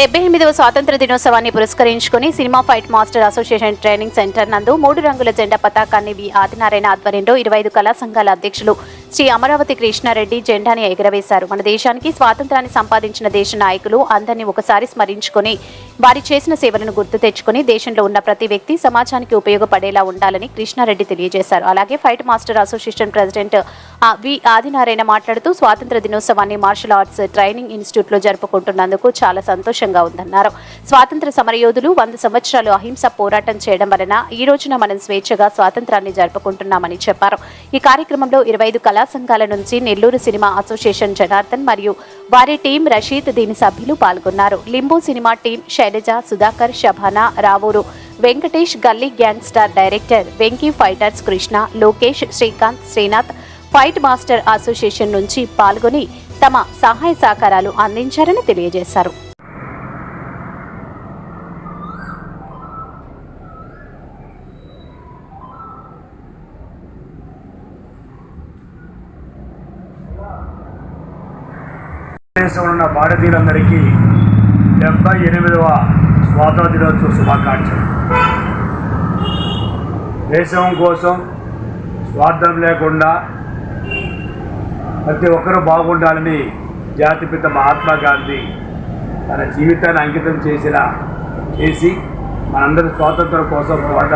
డెబ్బై ఎనిమిదవ స్వాతంత్ర దినోత్సవాన్ని పురస్కరించుకుని cinema fight master association training centre నందు మూడు రంగుల జెండా పతాకాన్ని వి ఆదినారాయణ ఆధ్వర్యంలో ఇరవై ఐదు కళా సంఘాల అధ్యక్షులు శ్రీ అమరావతి కృష్ణారెడ్డి జెండాని ఎగురవేశారు. మన దేశానికి స్వాతంత్రాన్ని సంపాదించిన దేశ నాయకులు అందరినీ ఒకసారి స్మరించుకుని వారి చేసిన సేవలను గుర్తు తెచ్చుకుని దేశంలో ఉన్న ప్రతి వ్యక్తి సమాజానికి ఉపయోగపడేలా ఉండాలని కృష్ణారెడ్డి తెలియజేశారు. అలాగే fight master association president V Adinarayana మాట్లాడుతూ స్వాతంత్ర దినోత్సవాన్ని మార్షల్ ఆర్ట్స్ ట్రైనింగ్ ఇన్స్టిట్యూట్లో జరుపుకుంటున్నందుకు చాలా సంతోషంగా ఉందన్నారు. స్వాతంత్ర సమరయోధులు వంద సంవత్సరాలు అహింస పోరాటం చేయడం వలన ఈ రోజున మనం స్వేచ్ఛగా స్వాతంత్రాన్ని జరుపుకుంటున్నామని చెప్పారు. ఈ కార్యక్రమంలో ఇరవై ఐదు కళా సంఘాల నుంచి నెల్లూరు సినిమా అసోసియేషన్ జనార్దన్ మరియు వారి టీం రషీద్ దీని సభ్యులు పాల్గొన్నారు. Limbo cinema team Shailaja Sudhakar Shabana Ravuru. Venkatesh Galli gang star director Venky fighters Krishna Lokesh Srikanth Srinath. Fight master association నుంచి పాల్గొని తమ సహాయ సహకారాలు అందించారని తెలియజేశారు. దేశంలో ఉన్న భారతీయులందరికీ డెబ్బై ఎనిమిదవ స్వాతంత్ర దినోత్సవ శుభాకాంక్షలు. దేశం కోసం స్వార్థం లేకుండా ప్రతి ఒక్కరూ బాగుండాలని జాతిపిత మహాత్మా గాంధీ తన జీవితాన్ని అంకితం చేసిన చేసి మనందరి స్వాతంత్రం కోసం పోరాడ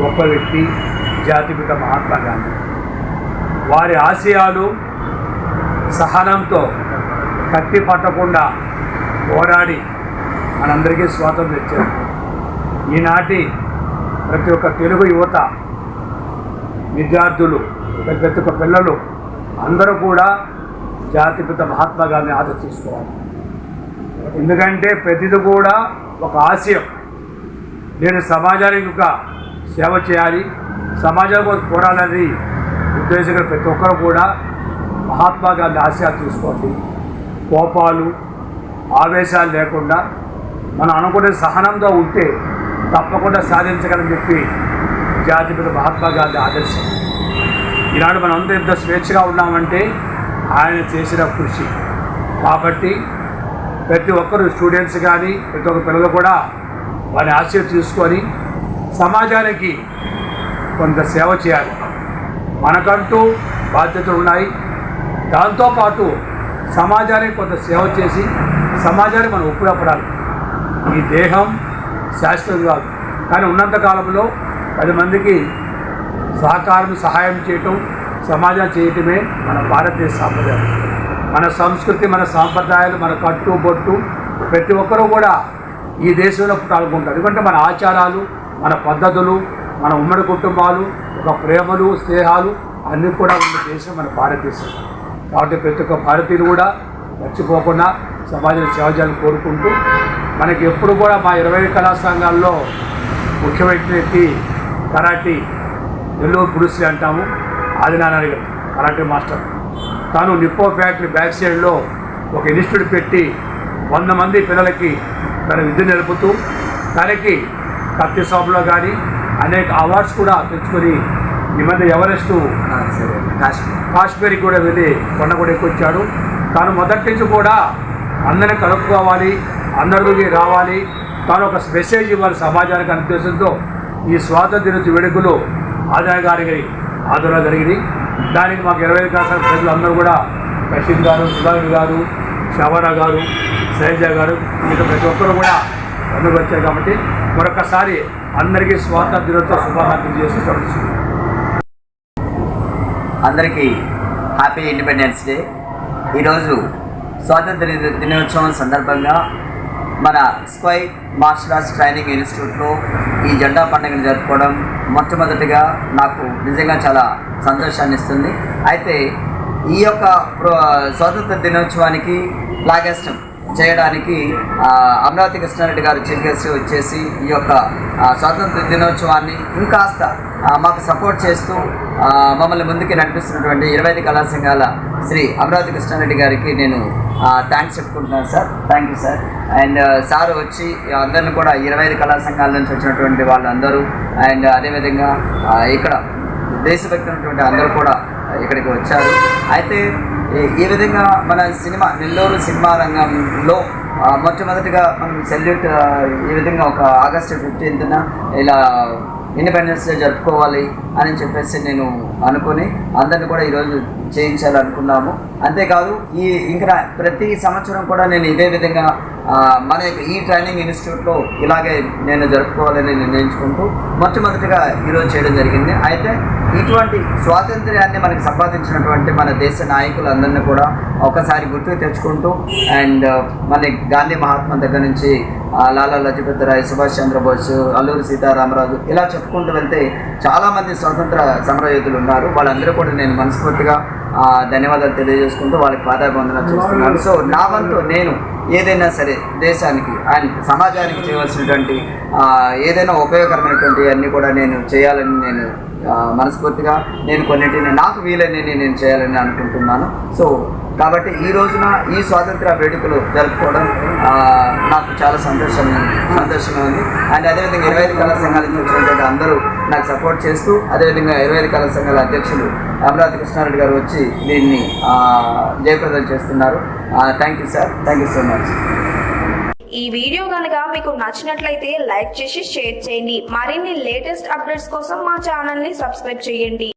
గొప్ప వ్యక్తి జాతిపిత మహాత్మా గాంధీ. వారి ఆశయాలు సహనంతో కత్తి పట్టకుండా పోరాడి మనందరికీ స్వాతంత్రం ఇచ్చారు ఈనాటి ప్రతి ఒక్క తెలుగు యువత విద్యార్థులు ప్రతి ఒక్క పిల్లలు అందరూ కూడా జాతిపిత మహాత్మా గాంధీని ఆదర్శ తీసుకోవాలి. ఎందుకంటే ప్రతిది కూడా ఒక ఆశయం. నేను సమాజానికి ఒక సేవ చేయాలి సమాజం కోసం పోరాడాలని ఉద్దేశంగా ప్రతి ఒక్కరు కూడా మహాత్మా గాంధీ ఆశయాలు తీసుకోండి. కోపాలు ఆవేశాలు లేకుండా మనం అనుకునే సహనంతో ఉంటే తప్పకుండా సాధించగలని చెప్పి జాతిపిత మహాత్మా గాంధీ ఆదర్శం. ఈనాడు మనం అందరూ ఎంత స్వేచ్ఛగా ఉన్నామంటే ఆయన చేసిన కృషి. కాబట్టి ప్రతి ఒక్కరు స్టూడెంట్స్ కానీ ప్రతి ఒక్క పిల్లలు కూడా వారి ఆశయం తీసుకొని సమాజానికి కొంత సేవ చేయాలి. మనకంటూ బాధ్యతలు ఉన్నాయి. దాంతోపాటు సమాజానికి కొంత సేవ చేసి సమాజాన్ని మనం ఒప్పుడపడాలి ఈ దేహం శాశ్వతం కాదు. కానీ ఉన్నంత కాలంలో పది మందికి సహకారం సహాయం చేయటం సమాజం చేయటమే మన భారతదేశ సాంప్రదాయం. మన సంస్కృతి మన సాంప్రదాయాలు మన కట్టు బొట్టు ప్రతి ఒక్కరూ కూడా ఈ దేశంలో పాల్గొంటారు. ఎందుకంటే మన ఆచారాలు మన పద్ధతులు మన ఉమ్మడి కుటుంబాలు ఒక ప్రేమలు స్నేహాలు అన్నీ కూడా ఉన్న దేశం మన భారతదేశం. కాబట్టి ప్రతి ఒక్క భారతీయులు కూడా మర్చిపోకుండా సమాజం సేవ చేయాలని కోరుకుంటూ మనకి ఎప్పుడు కూడా మా ఇరవై కళా సంఘాల్లో ముఖ్యమైన వ్యక్తి కరాటీ నెల్లూరు పురుషులు అంటాము ఆదినారాయణ గారు కరాటే మాస్టర్. తాను నిప్పో ఫ్యాక్టరీ బ్యాక్ సైడ్లో ఒక ఇన్స్టిట్యూట్ పెట్టి వంద మంది పిల్లలకి తన విద్య నిలుపుతూ తనకి కత్తి షాప్లో కానీ అనేక అవార్డ్స్ కూడా తెచ్చుకొని ఈ మధ్య ఎవరెస్టు కాశ్మీర్. కాశ్మీర్కి కూడా వెళ్ళి కొండ కూడా ఎక్కొచ్చాడు తాను మొదటి నుంచి కూడా అందరిని కలుపుకోవాలి అందరిలోకి రావాలి. తాను ఒక మెసేజ్ ఇవ్వాలి సమాజానికి అనే ఉద్దేశంతో ఈ స్వాతంత్ర దినోత్సవ వేడుకలు ఆదాయ గారికి ఆదరణ జరిగింది. దానికి మాకు ఇరవై ఐదు కాసాల ప్రజలు అందరూ కూడా రషీద్ గారు సుధాకర్ గారు షవానా గారు శైలజ గారు ఇంకా ప్రతి ఒక్కరు కూడా అందరికి వచ్చారు కాబట్టి మరొకసారి అందరికీ స్వాతంత్ర దినోత్సవ శుభాకాంక్షలు చేసి చూడవచ్చు అందరికీ హ్యాపీ ఇండిపెండెన్స్ డే. ఈరోజు స్వాతంత్ర దినోత్సవం సందర్భంగా మన స్క్వై మార్షల్ ఆర్ట్స్ ట్రైనింగ్ ఇన్స్టిట్యూట్లో ఈ జెండా పండుగను జరుపుకోవడం మొట్టమొదటిగా నాకు నిజంగా చాలా సంతోషాన్ని ఇస్తుంది. అయితే ఈ యొక్క ప్రో- స్వాతంత్ర దినోత్సవానికి ఫ్లాగెస్టం చేయడానికి అమరావతి కృష్ణారెడ్డి గారు చీఫ్ గెస్ట్ వచ్చేసి ఈ యొక్క స్వాతంత్ర దినోత్సవాన్ని ఇంకాస్త మాకు సపోర్ట్ చేస్తూ మమ్మల్ని ముందుకు నడిపిస్తున్నటువంటి ఇరవై ఐదు కళా సంఘాల శ్రీ అమరావతి కృష్ణారెడ్డి గారికి నేను థ్యాంక్స్ చెప్పుకుంటున్నాను sir. Thank you sir and sir వచ్చి అందరిని కూడా ఇరవై ఐదు కళా సంఘాల నుంచి వచ్చినటువంటి వాళ్ళందరూ అండ్ అదేవిధంగా ఇక్కడ దేశభక్తి ఉన్నటువంటి అందరూ కూడా ఇక్కడికి వచ్చారు. అయితే ఈ- విధంగా మన సినిమా నెల్లూరు సినిమా రంగంలో మొట్టమొదటిగా మనం సెల్యూట్ ఈ విధంగా ఒక ఆగస్టు ఫిఫ్టీన్త్న ఇలా ఇండిపెండెన్స్ డే జరుపుకోవాలి. అని చెప్పేసి నేను అనుకుని అందరిని కూడా ఈరోజు చేయించాలనుకున్నాము అంతేకాదు ఈ ఇంకా ప్రతి సంవత్సరం కూడా నేను ఇదే విధంగా మన ఈ ట్రైనింగ్ ఇన్స్టిట్యూట్లో ఇలాగే నేను జరుపుకోవాలని నిర్ణయించుకుంటూ మొట్టమొదటిగా ఈరోజు చేయడం జరిగింది. అయితే ఇటువంటి స్వాతంత్ర్యాన్ని మనకు సంపాదించినటువంటి మన దేశ నాయకులందరినీ కూడా ఒకసారి గుర్తుకు తెచ్చుకుంటూ అండ్ మన గాంధీ మహాత్మా దగ్గర నుంచి లాలా లజపతి రాయ్ సుభాష్ చంద్రబోస్ అల్లూరి సీతారామరాజు ఇలా చెప్పుకుంటూ వెళ్తే చాలామంది స్వాతంత్ర సమరయోధులు ఉన్నారు. వాళ్ళందరూ కూడా నేను మనస్ఫూర్తిగా ధన్యవాదాలు తెలియజేసుకుంటూ వాళ్ళకి పాదాభివందన చేస్తున్నాను. సో నా వంతు నేను ఏదైనా సరే దేశానికి అండ్ సమాజానికి చేయవలసినటువంటి ఏదైనా ఉపయోగకరమైనటువంటి అన్నీ కూడా నేను చేయాలని నేను మనస్ఫూర్తిగా నేను కొన్నింటిని నాకు వీలైనవి నేను చేయాలని అనుకుంటున్నాను. సో కాబట్టి ఈ రోజున ఈ స్వాతంత్ర వేడుకలు జరుపుకోవడం నాకు చాలా సంతోషం సంతోషంగా ఉంది. అండ్ అదేవిధంగా ఇరవై ఐదు కళా సంఘాల నుంచి వచ్చినటువంటి అందరూ నాకు సపోర్ట్ చేస్తూ అదేవిధంగా ఇరవై ఐదు కళా సంఘాల అధ్యక్షులు అమరావతి కృష్ణారెడ్డి గారు వచ్చి దీన్ని జయప్రదం చేస్తున్నారు. Thank you sir thank you so much ఈ వీడియో కనుక మీకు నచ్చినట్లయితే లైక్ చేసి షేర్ చేయండి. మరిన్ని లేటెస్ట్ అప్డేట్స్ కోసం మా ఛానల్ని సబ్స్క్రైబ్ చేయండి.